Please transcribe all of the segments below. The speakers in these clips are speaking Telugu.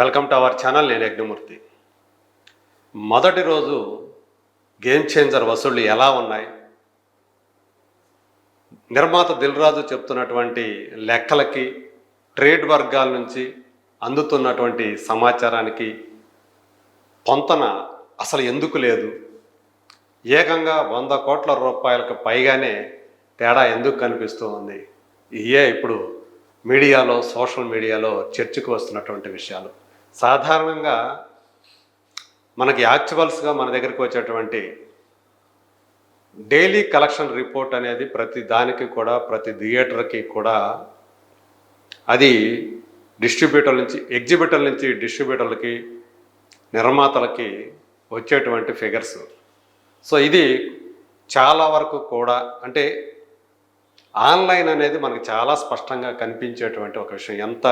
వెల్కమ్ టు అవర్ ఛానల్ నేను యజ్ఞమూర్తి. మొదటి రోజు గేమ్ చేంజర్ వసూళ్ళు ఎలా ఉన్నాయి? నిర్మాత దిల్రాజు చెప్తున్నటువంటి లెక్కలకి ట్రేడ్ వర్గాల నుంచి అందుతున్నటువంటి సమాచారానికి పొంతన అసలు ఎందుకు లేదు? ఏకంగా వంద కోట్ల రూపాయలకు పైగానే తేడా ఎందుకు కనిపిస్తూ ఉంది ఇయే ఇప్పుడు మీడియాలో సోషల్ మీడియాలో చర్చకు వస్తున్నటువంటి విషయాలు. సాధారణంగా మనకి యాక్చువల్స్గా మన దగ్గరికి వచ్చేటువంటి డైలీ కలెక్షన్ రిపోర్ట్ అనేది ప్రతి దానికి కూడా ప్రతి థియేటర్కి కూడా అది డిస్ట్రిబ్యూటర్ నుంచి ఎగ్జిబిటర్ నుంచి డిస్ట్రిబ్యూటర్లకి నిర్మాతలకి వచ్చేటువంటి ఫిగర్స్. సో ఇది చాలా వరకు కూడా అంటే ఆన్లైన్ అనేది మనకి చాలా స్పష్టంగా కనిపించేటువంటి ఒక విషయం. ఎంత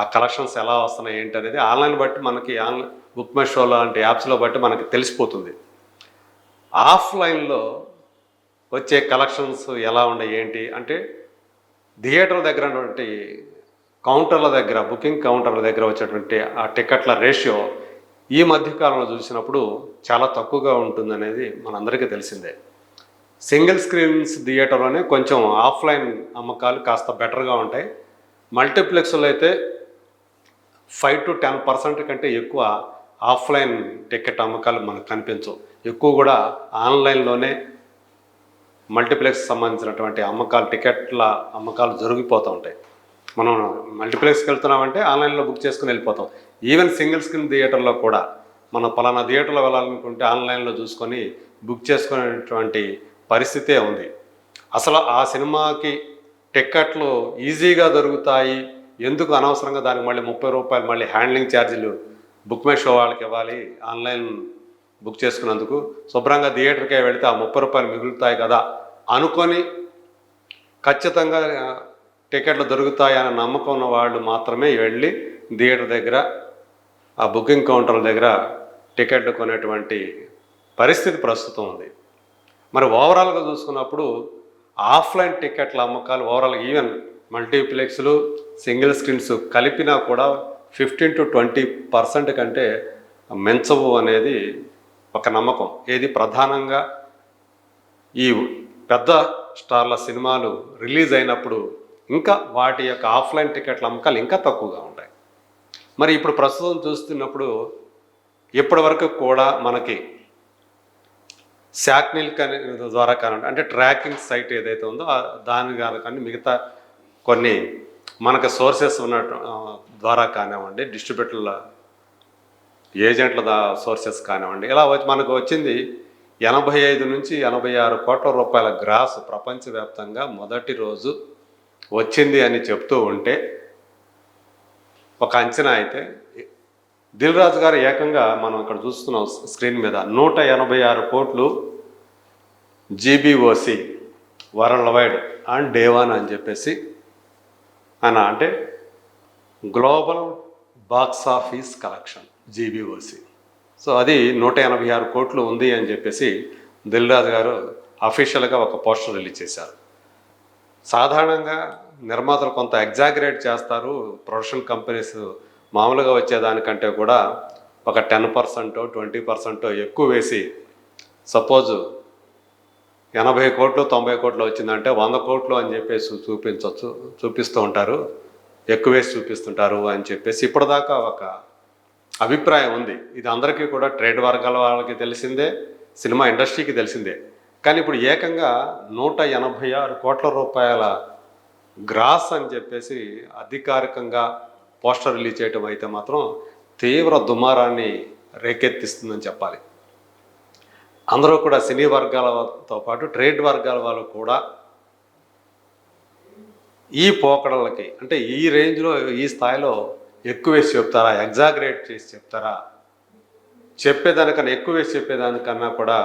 ఆ కలెక్షన్స్ ఎలా వస్తున్నాయి ఏంటి అనేది ఆన్లైన్ బట్టి మనకి ఆన్లైన్ బుక్ మై షో లాంటి యాప్స్లో బట్టి మనకి తెలిసిపోతుంది. ఆఫ్లైన్లో వచ్చే కలెక్షన్స్ ఎలా ఉన్నాయి ఏంటి అంటే థియేటర్ దగ్గర ఉన్నటువంటి కౌంటర్ల దగ్గర బుకింగ్ కౌంటర్ల దగ్గర వచ్చేటువంటి ఆ టికెట్ల రేషియో ఈ మధ్యకాలంలో చూసినప్పుడు చాలా తక్కువగా ఉంటుందనేది మనందరికీ తెలిసిందే. సింగిల్ స్క్రీన్స్ థియేటర్లోనే కొంచెం ఆఫ్లైన్ అమ్మకాలు కాస్త బెటర్గా ఉంటాయి. మల్టీప్లెక్స్లో అయితే ఫైవ్ టు టెన్ పర్సెంట్ కంటే ఎక్కువ ఆఫ్లైన్ టికెట్ అమ్మకాలు మనకు కనిపించవు. ఎక్కువ కూడా ఆన్లైన్లోనే మల్టీప్లెక్స్ సంబంధించినటువంటి అమ్మకాలు టికెట్ల అమ్మకాలు జరిగిపోతూ ఉంటాయి. మనం మల్టీప్లెక్స్కి వెళ్తున్నామంటే ఆన్లైన్లో బుక్ చేసుకుని వెళ్ళిపోతాం. ఈవెన్ సింగిల్ స్క్రీన్ థియేటర్లో కూడా మనం పలానా థియేటర్లో వెళ్ళాలనుకుంటే ఆన్లైన్లో చూసుకొని బుక్ చేసుకునేటువంటి పరిస్థితే ఉంది. అసలు ఆ సినిమాకి టిక్కెట్లు ఈజీగా దొరుకుతాయి ఎందుకు అనవసరంగా దానికి మళ్ళీ ముప్పై రూపాయలు మళ్ళీ హ్యాండ్లింగ్ ఛార్జీలు బుక్ మై షో వాళ్ళకి ఇవ్వాలి? ఆన్లైన్ బుక్ చేసుకున్నందుకు శుభ్రంగా థియేటర్కే వెళితే ఆ ముప్పై రూపాయలు మిగులుతాయి కదా అనుకొని ఖచ్చితంగా టికెట్లు దొరుకుతాయన్న నమ్మకం ఉన్న వాళ్ళు మాత్రమే వెళ్ళి థియేటర్ దగ్గర ఆ బుకింగ్ కౌంటర్ల దగ్గర టికెట్లు కొనేటువంటి పరిస్థితి ప్రస్తుతం ఉంది. మరి ఓవరాల్గా చూసుకున్నప్పుడు ఆఫ్లైన్ టికెట్ల అమ్మకాలు ఓవరాల్ ఈవెన్ మల్టీప్లెక్స్లు సింగిల్ స్క్రీన్స్ కలిపినా కూడా ఫిఫ్టీన్ టు ట్వంటీ పర్సెంట్ కంటే మెంచవు అనేది ఒక నమ్మకం. ఏది ప్రధానంగా ఈ పెద్ద స్టార్ల సినిమాలు రిలీజ్ అయినప్పుడు ఇంకా వాటి యొక్క ఆఫ్లైన్ టికెట్ల అమ్మకాలు ఇంకా తక్కువగా ఉంటాయి. మరి ఇప్పుడు ప్రస్తుతం చూస్తున్నప్పుడు ఇప్పటి వరకు కూడా మనకి శాక్నిల్ కని ద్వారా కానివ్వండి అంటే ట్రాకింగ్ సైట్ ఏదైతే ఉందో దాని కానీ మిగతా కొన్ని మనకు సోర్సెస్ ఉన్న ద్వారా కానివ్వండి డిస్ట్రిబ్యూటర్ల ఏజెంట్ల సోర్సెస్ కానివ్వండి ఇలా వచ్చి మనకు వచ్చింది ఎనభై ఐదు నుంచి ఎనభై ఆరు కోట్ల రూపాయల గ్రాస్ ప్రపంచవ్యాప్తంగా మొదటి రోజు వచ్చింది అని చెప్తూ ఉంటే ఒక అంచనా అయితే దిల్ రాజు గారు ఏకంగా మనం ఇక్కడ చూస్తున్నాం స్క్రీన్ మీద నూట ఎనభై ఆరు కోట్లు జీబీఓసి వరల్డ్ వైడ్ అండ్ డేవాన్ అని చెప్పేసి ఆయన అంటే global box office collection GBOC so అది నూట ఎనభై ఆరు కోట్లు ఉంది అని చెప్పేసి దిల్రాజు గారు అఫీషియల్గా ఒక పోస్టర్ రిలీజ్ చేశారు. సాధారణంగా నిర్మాతలు కొంత ఎగ్జాగరేట్ చేస్తారు ప్రొడక్షన్ కంపెనీస్ మామూలుగా వచ్చేదానికంటే కూడా ఒక టెన్ పర్సెంటో ట్వంటీ పర్సెంటో ఎక్కువ వేసి సపోజ్ ఎనభై కోట్లు తొంభై కోట్లు వచ్చిందంటే వంద కోట్లు అని చెప్పేసి చూపించవచ్చు చూపిస్తూ ఉంటారు. ఎక్కువేసి చూపిస్తుంటారు అని చెప్పేసి ఇప్పటిదాకా ఒక అభిప్రాయం ఉంది. ఇది అందరికీ కూడా ట్రేడ్ వర్గాల వాళ్ళకి తెలిసిందే సినిమా ఇండస్ట్రీకి తెలిసిందే. కానీ ఇప్పుడు ఏకంగా నూట ఎనభై ఆరు కోట్ల రూపాయల గ్రాస్ అని చెప్పేసి అధికారికంగా పోస్టర్ రిలీజ్ చేయటం అయితే మాత్రం తీవ్ర దుమారాన్ని రేకెత్తిస్తుందని చెప్పాలి. అందరూ కూడా సినీ వర్గాలతో పాటు ట్రేడ్ వర్గాల వాళ్ళు కూడా ఈ పోకడలకి అంటే ఈ రేంజ్లో ఈ స్థాయిలో ఎక్కువ వేసి చెప్తారా? ఎగ్జాగరేట్ చేసి చెప్తారా? చెప్పేదానికన్నా ఎక్కువ వేసి చెప్పేదానికన్నా కూడా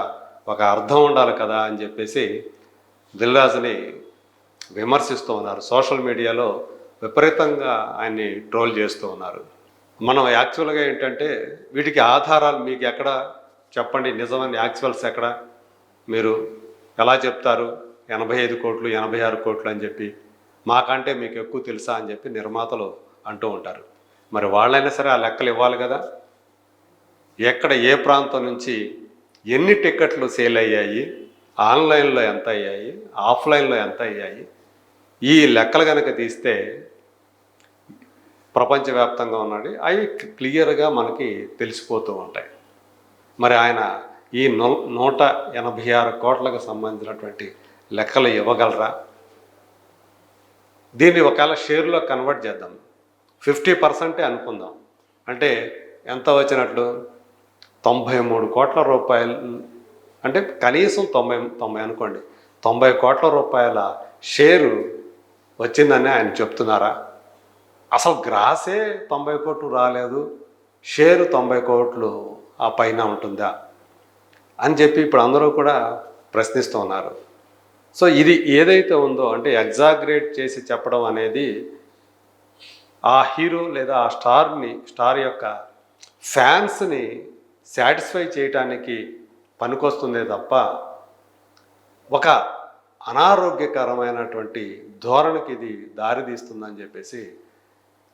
ఒక అర్థం ఉండాలి కదా అని చెప్పేసి దిల్రాజుని విమర్శిస్తూ ఉన్నారు. సోషల్ మీడియాలో విపరీతంగా ఆయన్ని ట్రోల్ చేస్తూ ఉన్నారు. మనం యాక్చువల్గా ఏంటంటే వీటికి ఆధారాలు మీకు ఎక్కడ చెప్పండి నిజమని యాక్చువల్స్ ఎక్కడ? మీరు ఎలా చెప్తారు? ఎనభై ఐదు కోట్లు ఎనభై ఆరు కోట్లు అని చెప్పి మాకంటే మీకు ఎక్కువ తెలుసా అని చెప్పి నిర్మాతలు అంటూ ఉంటారు. మరి వాళ్ళైనా సరే ఆ లెక్కలు ఇవ్వాలి కదా? ఎక్కడ ఏ ప్రాంతం నుంచి ఎన్ని టికెట్లు సేల్ అయ్యాయి? ఆన్లైన్లో ఎంత అయ్యాయి? ఆఫ్లైన్లో ఎంత అయ్యాయి? ఈ లెక్కలు కనుక తీస్తే ప్రపంచవ్యాప్తంగా ఉన్నది అవి క్లియర్గా మనకి తెలిసిపోతూ ఉంటాయి. మరి ఆయన ఈ నూ నూట ఎనభై ఆరు కోట్లకు సంబంధించినటువంటి లెక్కలు ఇవ్వగలరా? దీన్ని ఒకవేళ షేర్లో కన్వర్ట్ చేద్దాం. ఫిఫ్టీ పర్సెంటే అనుకుందాం. అంటే ఎంత వచ్చినట్లు? తొంభై మూడు కోట్ల రూపాయలు అంటే కనీసం తొంభై తొంభై అనుకోండి. తొంభై కోట్ల రూపాయల షేరు వచ్చిందని ఆయన చెప్తున్నారా? అసలు గ్రాసే తొంభై కోట్లు రాలేదు. షేరు తొంభై కోట్లు ఆ పైన ఉంటుందా అని చెప్పి ఇప్పుడు అందరూ కూడా ప్రశ్నిస్తూ ఉన్నారు. సో ఇది ఏదైతే ఉందో అంటే ఎగ్జాగ్రేట్ చేసి చెప్పడం అనేది ఆ హీరో లేదా ఆ స్టార్ని స్టార్ యొక్క ఫ్యాన్స్ని సాటిస్ఫై చేయటానికి పనికొస్తుందే తప్ప ఒక అనారోగ్యకరమైనటువంటి ధోరణికి ఇది దారితీస్తుందని చెప్పేసి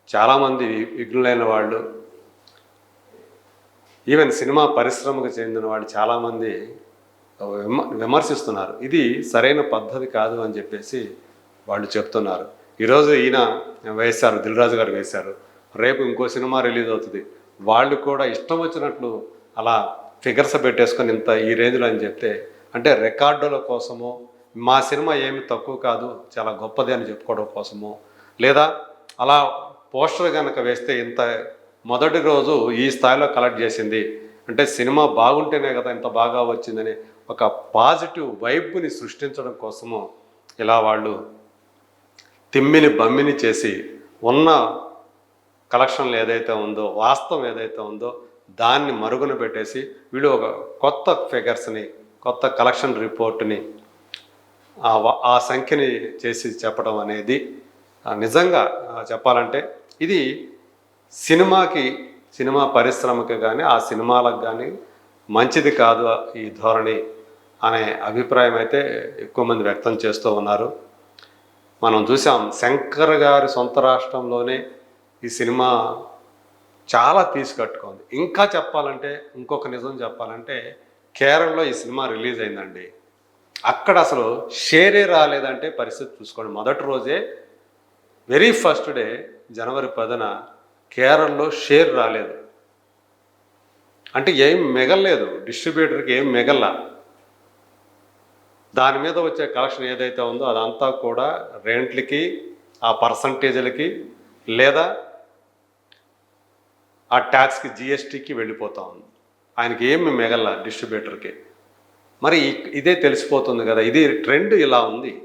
చాలామంది విఘ్నులైన వాళ్ళు ఈవెన్ సినిమా పరిశ్రమకు చెందిన వాళ్ళు చాలామంది విమ విమర్శిస్తున్నారు. ఇది సరైన పద్ధతి కాదు అని చెప్పేసి వాళ్ళు చెప్తున్నారు. ఈరోజు ఈయన వేశారు దిల్రాజు గారు వేశారు. రేపు ఇంకో సినిమా రిలీజ్ అవుతుంది. వాళ్ళు కూడా ఇష్టం వచ్చినట్లు అలా ఫిగర్స్ పెట్టేసుకొని ఇంత ఈ రేంజ్లో అని చెప్తే అంటే రికార్డుల కోసమో మా సినిమా ఏమి తక్కువ కాదు చాలా గొప్పది అని చెప్పుకోవడం కోసమో లేదా అలా పోస్టర్ కనుక వేస్తే ఇంత మొదటి రోజు ఈ స్థాయిలో కలెక్ట్ చేసింది. అంటే సినిమా బాగుంటేనే కదా ఇంత బాగా వచ్చిందని ఒక పాజిటివ్ వైబ్ని సృష్టించడం కోసము ఇలా వాళ్ళు తిమ్మిని బమ్మిని చేసి ఉన్న కలెక్షన్లు ఏదైతే ఉందో వాస్తవం ఏదైతే ఉందో దాన్ని మరుగున పెట్టేసి వీళ్ళు ఒక కొత్త ఫిగర్స్ని కొత్త కలెక్షన్ రిపోర్ట్ని ఆ సంఖ్యని చేసి చెప్పడం అనేది నిజంగా చెప్పాలంటే ఇది సినిమాకి సినిమా పరిశ్రమకి కానీ ఆ సినిమాలకు కానీ మంచిది కాదు ఈ ధోరణి అనే అభిప్రాయం అయితే ఎక్కువ మంది వ్యక్తం చేస్తూ ఉన్నారు. మనం చూసాం శంకర్ గారి సొంత రాష్ట్రంలోనే ఈ సినిమా చాలా తీసుకట్టుకుంది ఇంకా చెప్పాలంటే ఇంకొక నిజం చెప్పాలంటే కేరళలో ఈ సినిమా రిలీజ్ అయిందండి. అక్కడ అసలు షేరే రాలేదంటే పరిస్థితి చూసుకోండి. మొదటి రోజే వెరీ ఫస్ట్ డే జనవరి పదన కేరళలో షేర్ రాలేదు. అంటే ఏం మిగలలేదు. డిస్ట్రిబ్యూటర్కి ఏం మిగల దాని మీద వచ్చే కలెక్షన్ ఏదైతే ఉందో అదంతా కూడా రెంట్లకి ఆ పర్సంటేజ్లకి లేదా ఆ ట్యాక్స్కి జిఎస్టీకి వెళ్ళిపోతా ఉంది. ఆయనకి ఏమి మిగల డిస్ట్రిబ్యూటర్కి. మరి ఇదే తెలిసిపోతుంది కదా. ఇది ట్రెండ్ ఇలా ఉంది.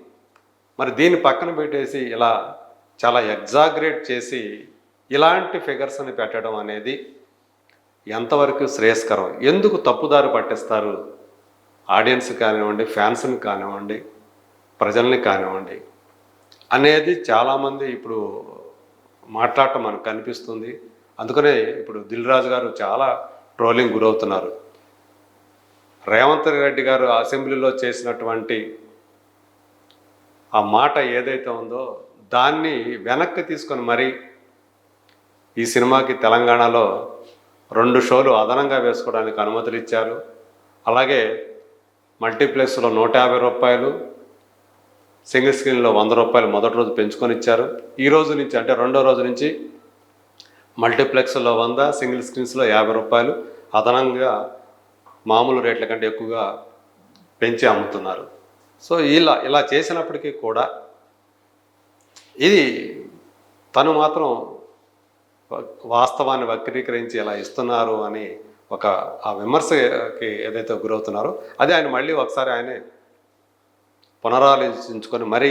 మరి దీన్ని పక్కన పెట్టేసి ఇలా చాలా ఎగ్జాగ్రేట్ చేసి ఇలాంటి ఫిగర్స్ని పెట్టడం అనేది ఎంతవరకు శ్రేయస్కరం? ఎందుకు తప్పుదారి పట్టిస్తారు? ఆడియన్స్ కానివ్వండి ఫ్యాన్స్ని కానివ్వండి ప్రజల్ని కానివ్వండి అనేది చాలామంది ఇప్పుడు మాట్లాడటం మనకు కనిపిస్తుంది. అందుకనే ఇప్పుడు దిల్ రాజు గారు చాలా ట్రోలింగ్ గురవుతున్నారు. రేవంత్ రెడ్డి గారు అసెంబ్లీలో చేసినటువంటి ఆ మాట ఏదైతే ఉందో దాన్ని వెనక్కి తీసుకొని మరీ ఈ సినిమాకి తెలంగాణలో రెండు షోలు అదనంగా వేసుకోవడానికి అనుమతులు ఇచ్చారు. అలాగే మల్టీప్లెక్స్లో నూట యాభై రూపాయలు సింగిల్ స్క్రీన్లో వంద రూపాయలు మొదటి రోజు పెంచుకొని ఇచ్చారు. ఈ రోజు నుంచి అంటే రెండో రోజు నుంచి మల్టీప్లెక్స్లో వంద సింగిల్ స్క్రీన్స్లో యాభై రూపాయలు అదనంగా మామూలు రేట్ల కంటే ఎక్కువగా పెంచి అమ్ముతున్నారు. సో ఇలా ఇలా చేసినప్పటికీ కూడా ఇది తను మాత్రం వాస్తవాన్ని వక్రీకరించి ఇలా ఇస్తున్నారు అని ఒక ఆ విమర్శకి ఏదైతే గురవుతున్నారో అదే ఆయన మళ్ళీ ఒకసారి ఆయనే పునరాలోచించుకొని మరి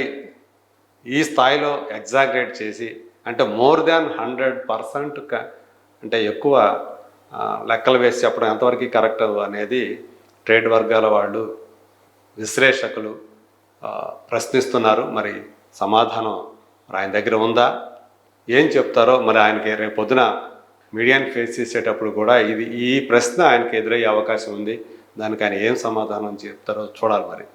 ఈ స్థాయిలో ఎగ్జాగ్రేట్ చేసి అంటే మోర్ దాన్ హండ్రెడ్ పర్సెంట్ అంటే ఎక్కువ లెక్కలు వేసి చెప్పడం ఎంతవరకు కరెక్ట్ అనేది ట్రేడ్ వర్గాల వాళ్ళు విశ్లేషకులు ప్రశ్నిస్తున్నారు. మరి సమాధానం ఆయన దగ్గర ఉందా? ఏం చెప్తారో మరి ఆయనకి రేపు పొద్దున మీడియాని ఫేస్ చేసేటప్పుడు కూడా ఇది ఈ ప్రశ్న ఆయనకి ఎదురయ్యే అవకాశం ఉంది. దానికి ఆయన ఏం సమాధానం చెప్తారో చూడాలి మరి.